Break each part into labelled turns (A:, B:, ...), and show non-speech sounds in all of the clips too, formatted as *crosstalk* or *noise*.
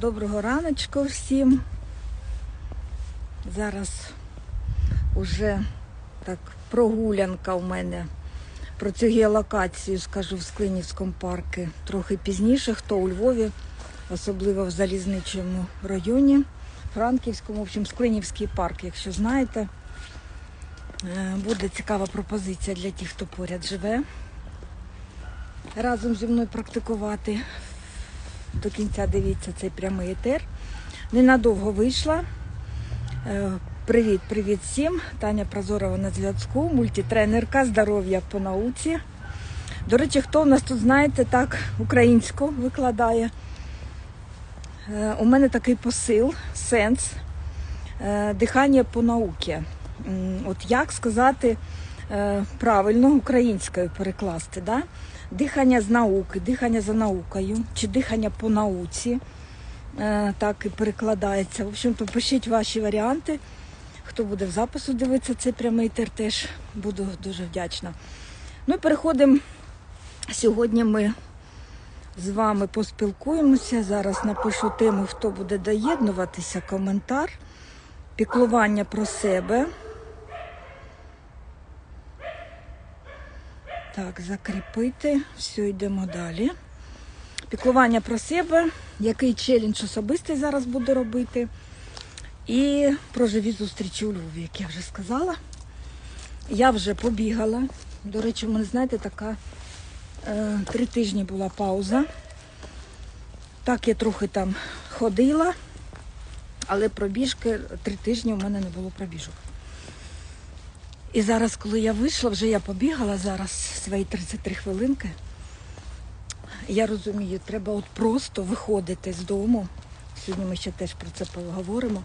A: Доброго раночку всім. Зараз уже так прогулянка у мене про цю геолокацію, скажу, в Склинівському парку. Трохи пізніше, хто у Львові, особливо в залізничому районі, Франківському, в общем, Склинівський парк, якщо знаєте. Е, Буде цікава пропозиція для тих, хто поряд живе. Разом зі мною практикувати. До кінця дивіться цей прямий етер. Ненадовго вийшла. Е, Привіт, привіт всім. Таня Прозорова на зв'язку, мультитренерка, здоров'я по науці. До речі, хто у нас тут, знаєте, так, українську викладає. Е, У мене такий посил, сенс, е, дихання по науці. От як сказати е, правильно українською перекласти, да? дихання з науки, дихання за наукою, чи дихання по науці, е, так і перекладається. В общем-то, пишіть ваші варіанти. Хто буде в запису дивитися цей прямий тер, теж буду дуже вдячна. Ну і переходимо. Сьогодні ми з вами поспілкуємося. Зараз напишу тему, хто буде доєднуватися, коментар, піклування про себе. Так, закріпити. Все, йдемо далі. Піклування про себе, який челендж особистий зараз буду робити. І про живі зустрічі у Львові, як я вже сказала. Я вже побігала. До речі, у мене, знаєте, така е, три тижні була пауза. Так, я трохи там ходила, але пробіжки три тижні у мене не було пробіжок. І зараз, коли я вийшла, вже я побігала зараз свої 33 хвилинки. Я розумію, треба от просто виходити з дому. Сьогодні ми ще теж про це поговоримо.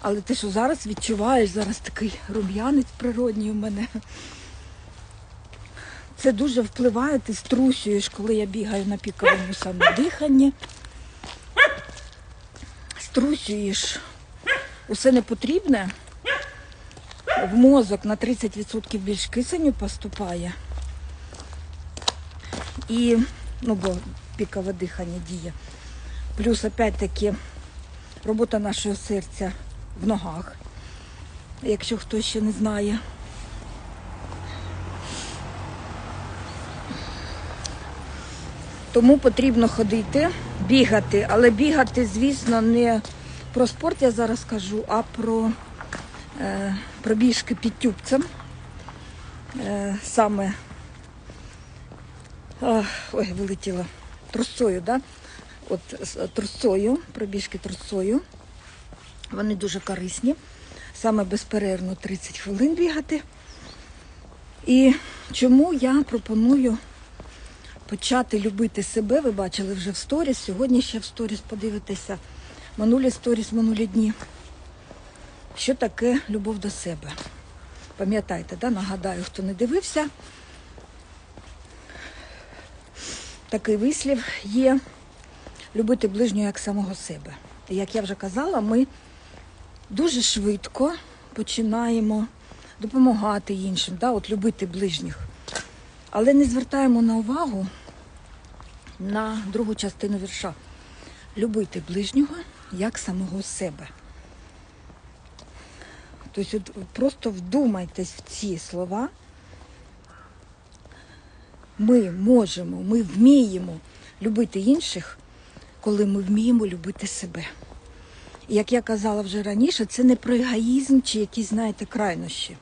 A: Але те, що зараз відчуваєш, зараз такий рум'янець природній у мене. Це дуже впливає, ти струсюєш, коли я бігаю на піковому самодиханні. Струсюєш усе непотрібне. В мозок на 30% більш кисеню поступає. І, ну, бо пікове дихання діє. Плюс, опять-таки, робота нашого серця в ногах, якщо хтось ще не знає. Тому потрібно ходити, бігати, але бігати, звісно, не про спорт я зараз кажу, а про пробіжки під тюбцем. Е, саме е, ой, вилетіла трусою, да? От трусою, пробіжки трусою. Вони дуже корисні. Саме безперервно 30 хвилин бігати. І чому я пропоную почати любити себе? Ви бачили вже в сторіс. Сьогодні ще в сторіс подивитися. Минулі сторіс, минулі дні. Що таке любов до себе? Пам'ятайте, да? нагадаю, хто не дивився. Такий вислів є любити ближнього як самого себе. І як я вже казала, ми дуже швидко починаємо допомагати іншим, да? от любити ближніх. Але не звертаємо на увагу на другу частину вірша. Любити ближнього як самого себе. Тобто от просто вдумайтесь в ці слова. Ми можемо, ми вміємо любити інших, коли ми вміємо любити себе. І як я казала вже раніше, це не про егоїзм чи якісь, знаєте, крайнощі,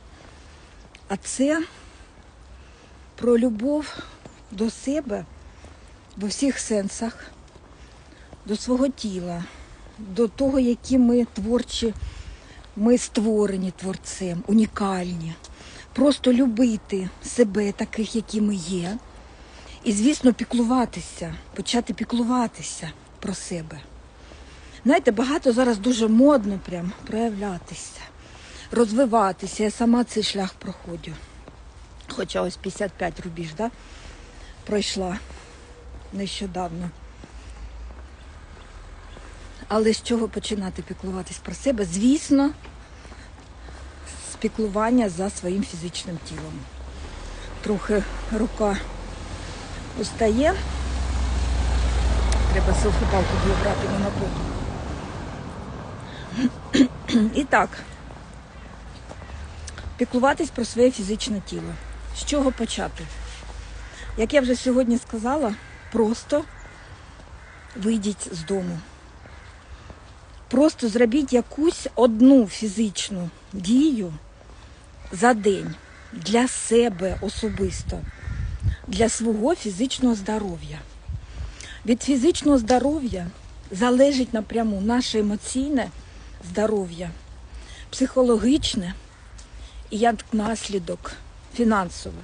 A: а це про любов до себе в усіх сенсах, до свого тіла, до того, які ми творчі, ми створені творцем, унікальні. Просто любити себе таких, які ми є. І, звісно, піклуватися, почати піклуватися про себе. Знаєте, багато зараз дуже модно прям проявлятися, розвиватися. Я сама цей шлях проходжу. Хоча ось 55 рубіж, да? пройшла нещодавно. Але з чого починати піклуватись про себе? Звісно, з піклування за своїм фізичним тілом. Трохи рука устає. треба селфі-палку було брати не на поту. І так, піклуватись про своє фізичне тіло. З чого почати? Як я вже сьогодні сказала, просто вийдіть з дому. Просто зробіть якусь одну фізичну дію за день для себе особисто, для свого фізичного здоров'я. Від фізичного здоров'я залежить напряму наше емоційне здоров'я, психологічне і як наслідок фінансове.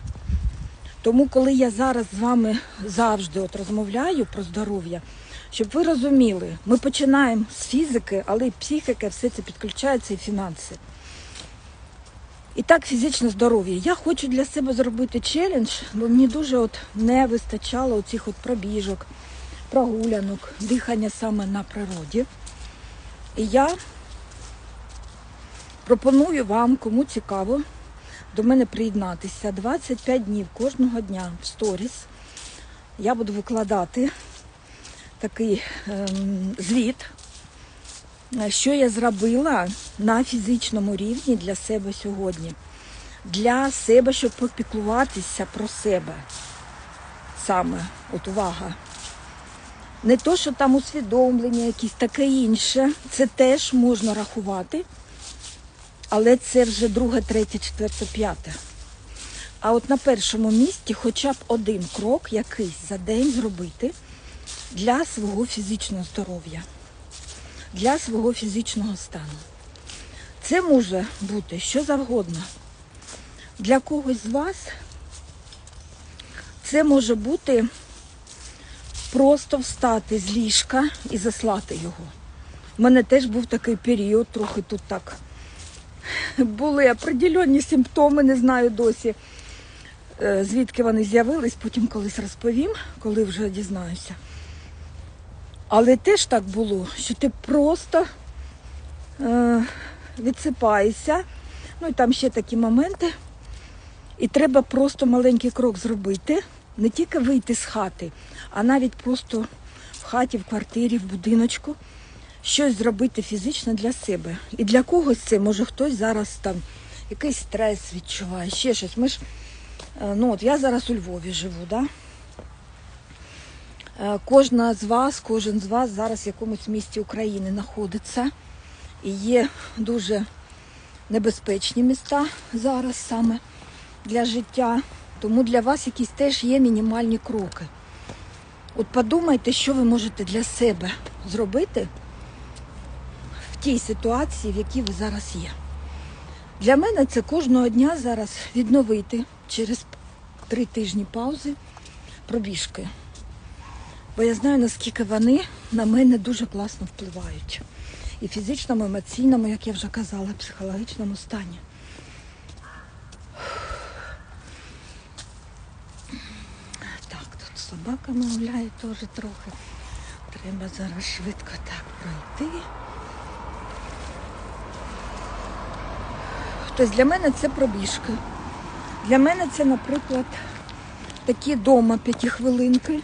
A: Тому, коли я зараз з вами завжди от розмовляю про здоров'я, щоб ви розуміли, ми починаємо з фізики, але і психіка, все це підключається і фінанси. І так, фізичне здоров'я. Я хочу для себе зробити челендж, бо мені дуже от не вистачало оцих пробіжок, прогулянок, дихання саме на природі. І я пропоную вам, кому цікаво, до мене приєднатися 25 днів кожного дня в сторіс. Я буду викладати такий ем, звіт, що я зробила на фізичному рівні для себе сьогодні. Для себе, щоб попіклуватися про себе. Саме, от увага. Не то, що там усвідомлення, якісь таке інше, це теж можна рахувати, але це вже друге, третє, четверте, п'яте. А от на першому місці хоча б один крок якийсь за день зробити для свого фізичного здоров'я, для свого фізичного стану. Це може бути що завгодно. Для когось з вас це може бути просто встати з ліжка і заслати його. У мене теж був такий період, трохи тут так були определенні симптоми, не знаю досі, е, звідки вони з'явились, потім колись розповім, коли вже дізнаюся. Але теж так було, що ти просто е, відсипаєшся. Ну і там ще такі моменти. І треба просто маленький крок зробити, не тільки вийти з хати, а навіть просто в хаті, в квартирі, в будиночку щось зробити фізично для себе. І для когось це може хтось зараз там якийсь стрес відчуває, ще щось. Ми ж, е, ну от я зараз у Львові живу, да? Е, Кожна з вас, кожен з вас зараз в якомусь місті України знаходиться. І є дуже небезпечні міста зараз саме для життя. Тому для вас якісь теж є мінімальні кроки. От подумайте, що ви можете для себе зробити в тій ситуації, в якій ви зараз є. Для мене це кожного дня зараз відновити через три тижні паузи пробіжки. Бо я знаю, наскільки вони на мене дуже класно впливають. І в фізичному, емоційному, як я вже казала, психологічному стані. Так, тут собака мовляє теж трохи. Треба зараз швидко так пройти. Тобто для мене це пробіжки. Для мене це, наприклад, такі дома п'ятихвилинки.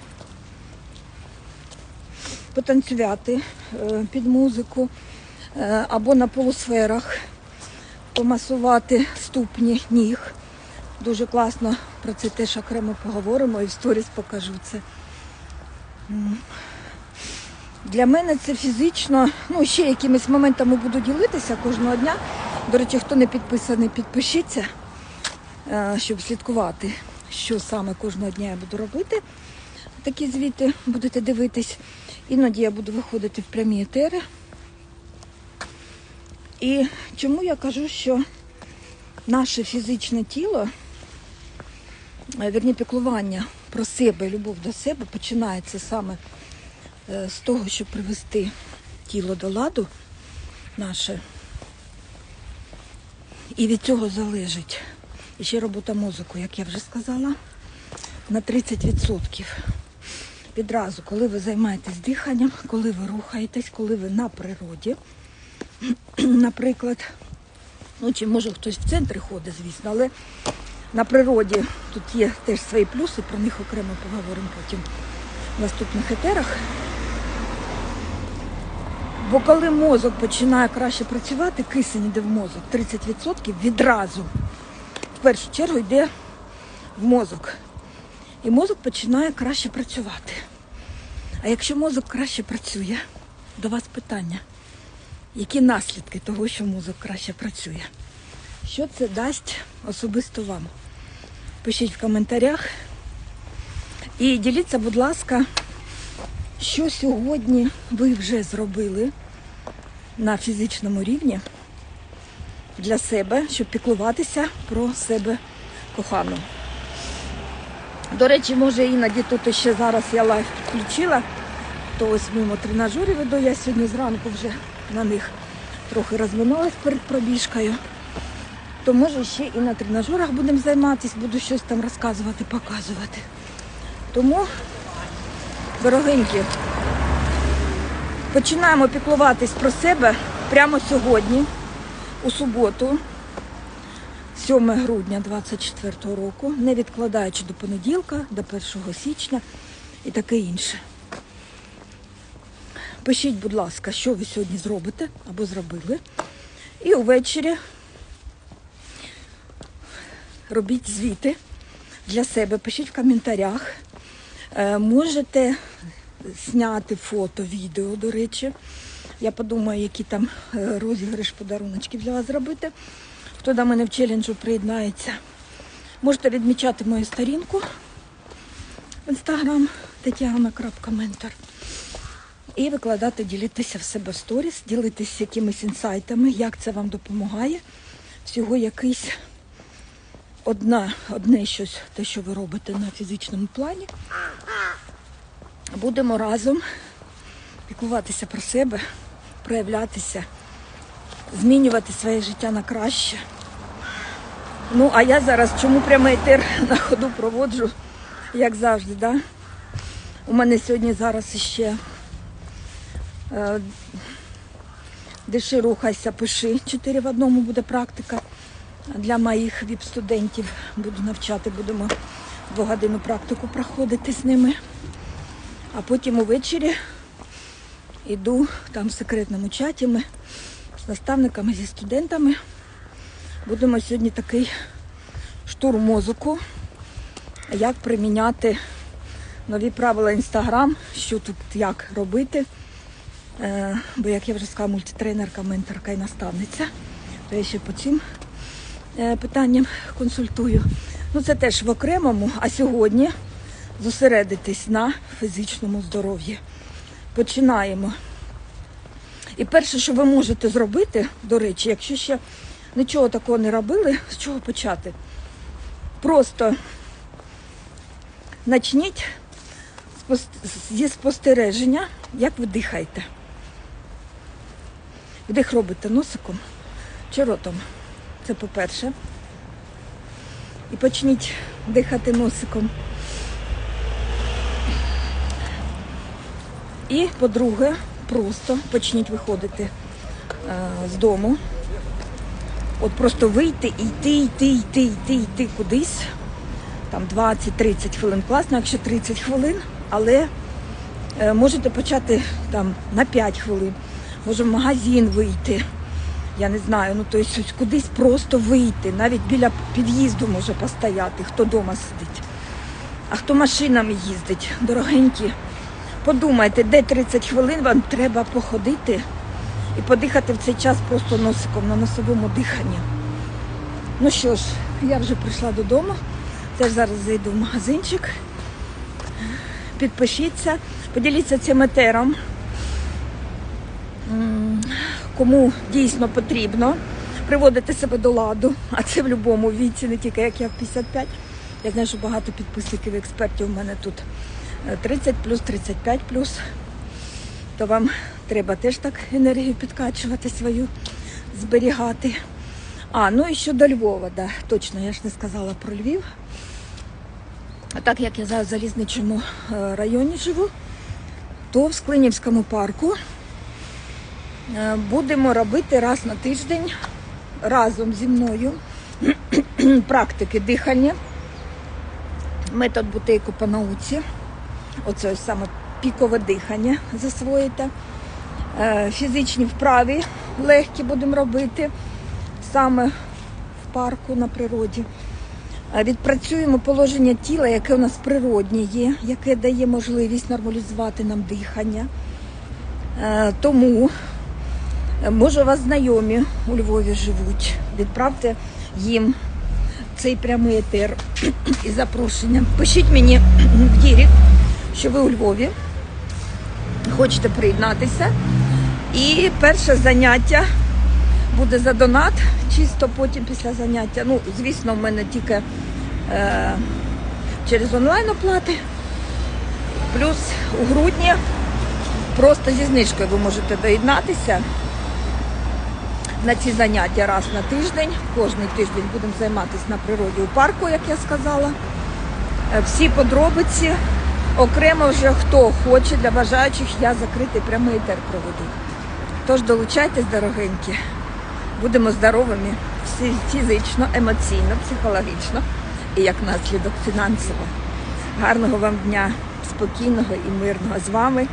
A: Потанцювати е, під музику е, або на полусферах, помасувати ступні ніг. Дуже класно про це теж окремо поговоримо і в сторіс покажу це. Для мене це фізично, ну ще якимись моментами буду ділитися кожного дня. До речі, хто не підписаний, підпишіться, е, щоб слідкувати, що саме кожного дня я буду робити. Такі звіти будете дивитись. Іноді я буду виходити в прямі етери. І чому я кажу, що наше фізичне тіло, е, вірні піклування про себе, любов до себе починається саме е, з того, щоб привести тіло до ладу наше. І від цього залежить і ще робота мозку, як я вже сказала, на 30%. Відразу, коли ви займаєтесь диханням, коли ви рухаєтесь, коли ви на природі, *clears throat* наприклад, ну чи може хтось в центрі ходить, звісно, але на природі тут є теж свої плюси, про них окремо поговоримо потім в наступних етерах. Бо коли мозок починає краще працювати, кисень йде в мозок 30% відразу. В першу чергу йде в мозок. І мозок починає краще працювати. А якщо мозок краще працює, до вас питання. Які наслідки того, що мозок краще працює? Що це дасть особисто вам? Пишіть в коментарях. І діліться, будь ласка, що сьогодні ви вже зробили на фізичному рівні для себе, щоб піклуватися про себе кохану. До речі, може іноді тут ще зараз я лайф підключила, то ось мимо тренажерів веду. Я сьогодні зранку вже на них трохи розминалась перед пробіжкою. То може ще і на тренажерах будемо займатися, буду щось там розказувати, показувати. Тому, дорогенькі, починаємо піклуватись про себе прямо сьогодні, у суботу, 7 грудня 2024 року, не відкладаючи до понеділка, до 1 січня і таке інше. Пишіть, будь ласка, що ви сьогодні зробите або зробили. І увечері робіть звіти для себе, пишіть в коментарях. Е, Можете зняти фото, відео, до речі. Я подумаю, які там е, розіграш подаруночків для вас зробити. Хто до мене в челенджу приєднається. Можете відмічати мою сторінку в інстаграм Тетяна.ментор. І викладати, ділитися в себе в сторіс, ділитися якимись інсайтами, як це вам допомагає. Всього якийсь одна, одне щось, те, що ви робите на фізичному плані. Будемо разом піклуватися про себе, проявлятися, змінювати своє життя на краще. Ну, а я зараз чому прямий етер *laughs* на ходу проводжу, як завжди, да? У мене сьогодні зараз іще е, диши, рухайся, пиши. Чотири в одному буде практика. Для моїх віп-студентів буду навчати, будемо двогодинну практику проходити з ними. А потім увечері йду там в секретному чаті ми наставниками, зі студентами. Будемо сьогодні такий штурм мозоку, як приміняти нові правила Інстаграм, що тут як робити. Е, Бо, як я вже сказала, мультитренерка, менторка і наставниця. То я ще по цим е, питанням консультую. Ну, це теж в окремому, а сьогодні зосередитись на фізичному здоров'ї. Починаємо. І перше, що ви можете зробити, до речі, якщо ще нічого такого не робили, з чого почати? Просто спос- зі спостереження, як ви дихаєте. Вдих робите носиком чи ротом. Це по-перше. І почніть дихати носиком. І по-друге, просто почніть виходити е, з дому. От просто вийти, йти, йти, йти, йти, йти кудись. Там 20-30 хвилин. Класно, якщо 30 хвилин, але е, можете почати там на 5 хвилин. Може в магазин вийти. Я не знаю, ну тобто кудись просто вийти. Навіть біля під'їзду може постояти, хто вдома сидить. А хто машинами їздить, дорогенькі, подумайте, де 30 хвилин вам треба походити і подихати в цей час просто носиком на носовому диханні. Ну що ж, я вже прийшла додому. Теж зараз зайду в магазинчик. Підпишіться, поділіться цим етером. Кому дійсно потрібно приводити себе до ладу, а це в будь-якому віці, не тільки як я в 55. Я знаю, що багато підписників експертів у мене тут 30 плюс, 35 плюс. То вам треба теж так енергію підкачувати свою, зберігати. А, ну і щодо Львова, да, точно, я ж не сказала про Львів. А так як я зараз в залізничому е, районі живу, то в Склинівському парку е, будемо робити раз на тиждень разом зі мною *clears throat* практики дихання, метод бутейку по науці. Оце саме пікове дихання засвоїте. Е, Фізичні вправи легкі будемо робити саме в парку на природі. Е, Відпрацюємо положення тіла, яке у нас природнє є, яке дає можливість нормалізувати нам дихання. Е, Тому може у вас знайомі у Львові живуть. Відправте їм цей прямий етер *clears throat* із запрошенням. Пишіть мені *clears throat* в Дірік, що ви у Львові хочете приєднатися. І перше заняття буде за донат, чисто потім після заняття. Ну, звісно, в мене тільки е, через онлайн оплати. Плюс у грудні просто зі знижкою ви можете доєднатися на ці заняття раз на тиждень. Кожний тиждень будемо займатися на природі у парку, як я сказала. Е, Всі подробиці окремо вже хто хоче для бажаючих, я закритий прямий етер проведу. Тож долучайтесь, дорогенькі. Будемо здоровими фізично, емоційно, психологічно і як наслідок фінансово. Гарного вам дня, спокійного і мирного. З вами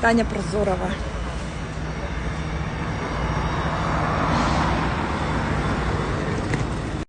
A: Таня Прозорова.